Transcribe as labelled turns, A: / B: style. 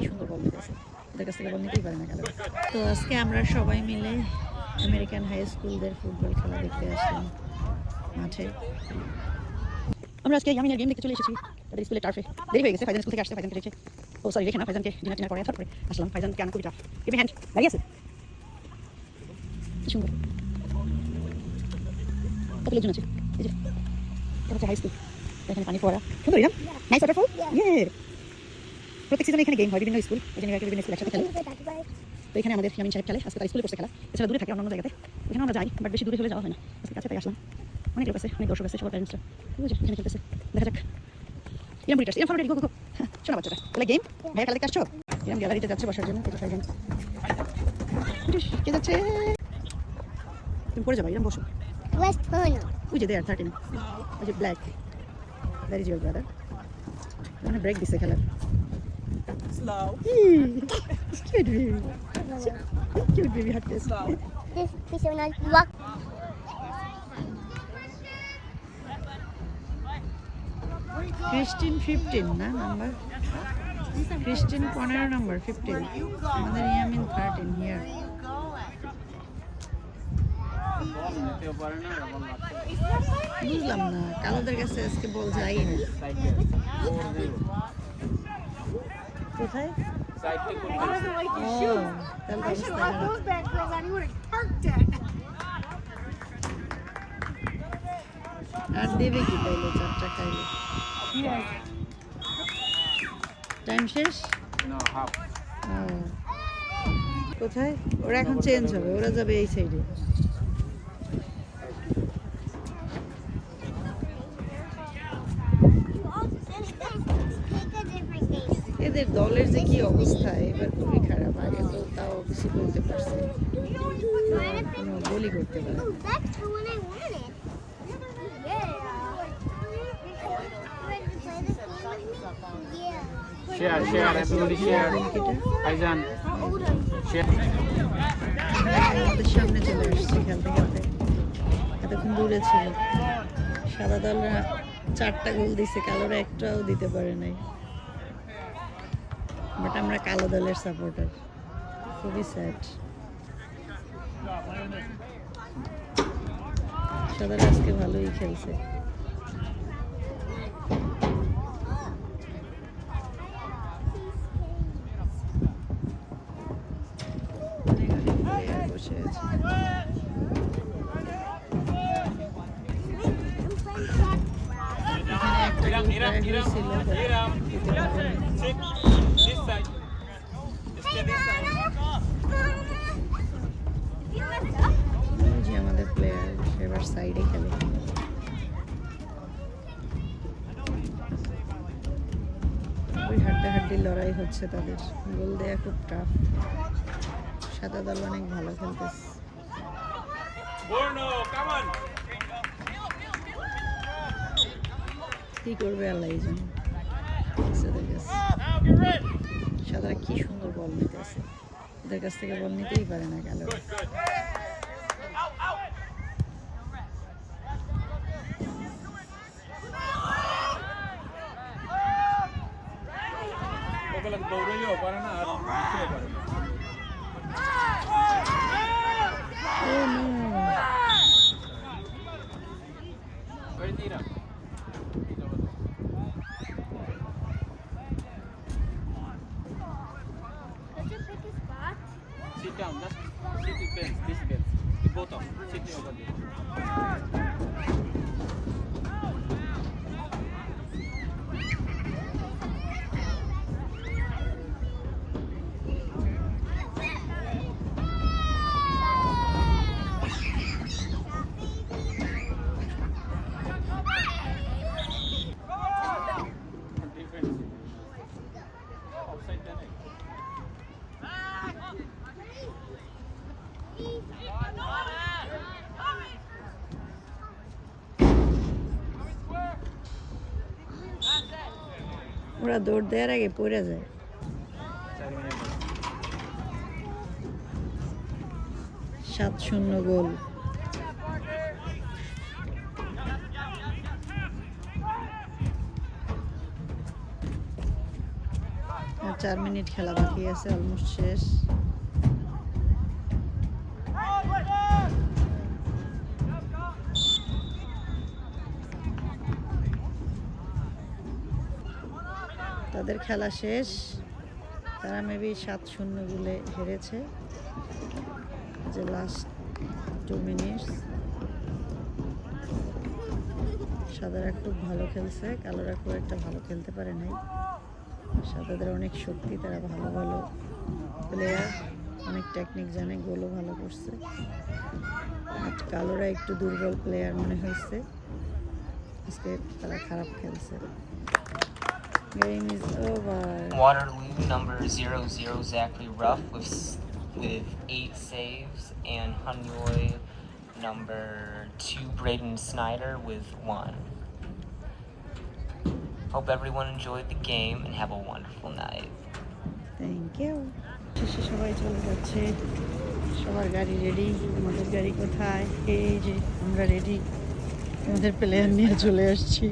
A: কি সুন্দর বল দিতেছে ওদের কাছ থেকে নিতেই পারে না খেলা তো আজকে আমরা সবাই মিলে আমেরিকান হাই স্কুলদের ফুটবল খেলা দেখতে আসলাম মাঠে। আমরা আজকে ইয়ামিনের গেম দেখতে চলে এসেছি। তাদের স্কুলের টার্ফে দেরি হয়ে গেছে ফাইজান স্কুল থেকে আসতে ফাইজানকে রেখে ও সরি রেখে না, ফাইজানকে ডিনার টিনার করে তারপরে আসলাম। ফাইজানকে আনা খুবই টাফ গিভ হ্যান্ড দাঁড়িয়ে আছে। কি সুন্দর। কত লোকজন আছে? এই যে, এটা হচ্ছে হাই স্কুল এখানে পানি ফোয়ারা। সুন্দর ইরাম নাইস ওয়াটারফল ইয়ে প্রত্যেক সিজনে এখানে গেম হয় বিভিন্ন স্কুল এই যে বিভিন্ন স্কুল একসাথে খেলে। তো এখানে আমাদের ইয়ামিন সাহেব খেলে আজকে তার স্কুলে পড়ছে খেলা। এছাড়া দূরে থাকে অন্য জায়গাতে। এখানে আমরা যাই বাট বেশি দূরে হলে যাওয়া হয় না। আজকে কাছে তাই আসলাম। অনেক লোক আছে অনেক দর্শক আছে সবার প্যারেন্টসরা ঠিক আছে এখানে খেলতেছে দেখা যাক। ইরাম বুড়িটা ইরাম ফাউন্ডারি গো গো শোনা বাচ্চাটা। তাহলে গেম ভাইয়া খেলা দেখতে আসছো? ইরাম গ্যালারিতে যাচ্ছে বসার জন্য এটা ফাইজান কে যাচ্ছে? তুমি পড়ে যাবা ইরাম বসো. ওই যে দেয়ার থার্টিন ওই যে ব্ল্যাক ইজ ইউর ব্রাদার মানে ব্রেক দিছে খেলার।
B: Slow.
A: Cute baby cute baby হাঁটতে
C: This this one is walk.
A: Christine fifteen না নাম্বার ক্রিস্টিন পনেরো নাম্বার ফিফটিন আমাদের ইয়ামিন থার্টিন হিয়ার বুঝলাম না, কালোদের কাছে আজকে বল যাই না কোথায়. আর দেবে কি তাইলে? চারটা খাইলে। টাইম শেষ?
B: No, half.
A: ও। কোথায়? ওরা এখন চেঞ্জ হবে ওরা যাবে এই সাইডে এদের দলের যে কি অবস্থা এবার খুবই খারাপ আগে তো তাও কিছু বলতে পারছে গোলই করতে পারে.
B: Share, share, everybody share. Share.
A: আমাদের সামনে চলে খেলতে এতক্ষণ দূরে ছিল সাদা দলরা চারটা গোল দিছে কালোরা একটাও দিতে পারে নাই বাট আমরা কালো দলের সাপোর্টার খুবই স্যাড সাদারা আজকে ভালোই খেলছে। বসে আছে যে আমাদের প্লেয়ার সাইডে খেলে। ওই হাড্ডাহাড্ডির লড়াই হচ্ছে তাদের। গোল দেয়া খুব টাফ সাদা দল অনেক ভালো খেলতেছে। কি করবে আল্লাহ এই জন্য? ওদের কি সুন্দর বল নিতেছে। ওদের কাছ থেকে বল নিতেই পারে না গেল।
B: ওগুলো দৌড়াইও
A: ওরা দৌড় দেওয়ার আগে পড়ে যায়। সাত শূন্য গোল। চার মিনিট খেলা বাকি আছে অলমোস্ট শেষ। তাদের খেলা শেষ। তারা মেবি সাত শূন্য গুলে হেরেছে। যে লাস্ট টু মিনিটস সাদারা খুব ভালো খেলছে, কালোরা খুব একটা ভালো খেলতে পারে নাই। সাদাদের অনেক শক্তি, তারা ভালো ভালো প্লেয়ার অনেক টেকনিক জানে গোলও ভালো করছে। কালোরা একটু দুর্বল প্লেয়ার মনে হয়েছে। আজকে তারা খারাপ খেলছে। Game is over
D: Waterloo number 00 Zachary Ruff with s- with eight saves, and Hanoi number two Braden Snyder with one. Hope everyone enjoyed the game and have a wonderful night.
A: Thank you শেষে সবাই চলে যাচ্ছে সবার গাড়ি ready আমাদের গাড়ি কোথায় এই যে আমরা রেডি আমাদের প্লেয়ার নিয়ে চলে আসছি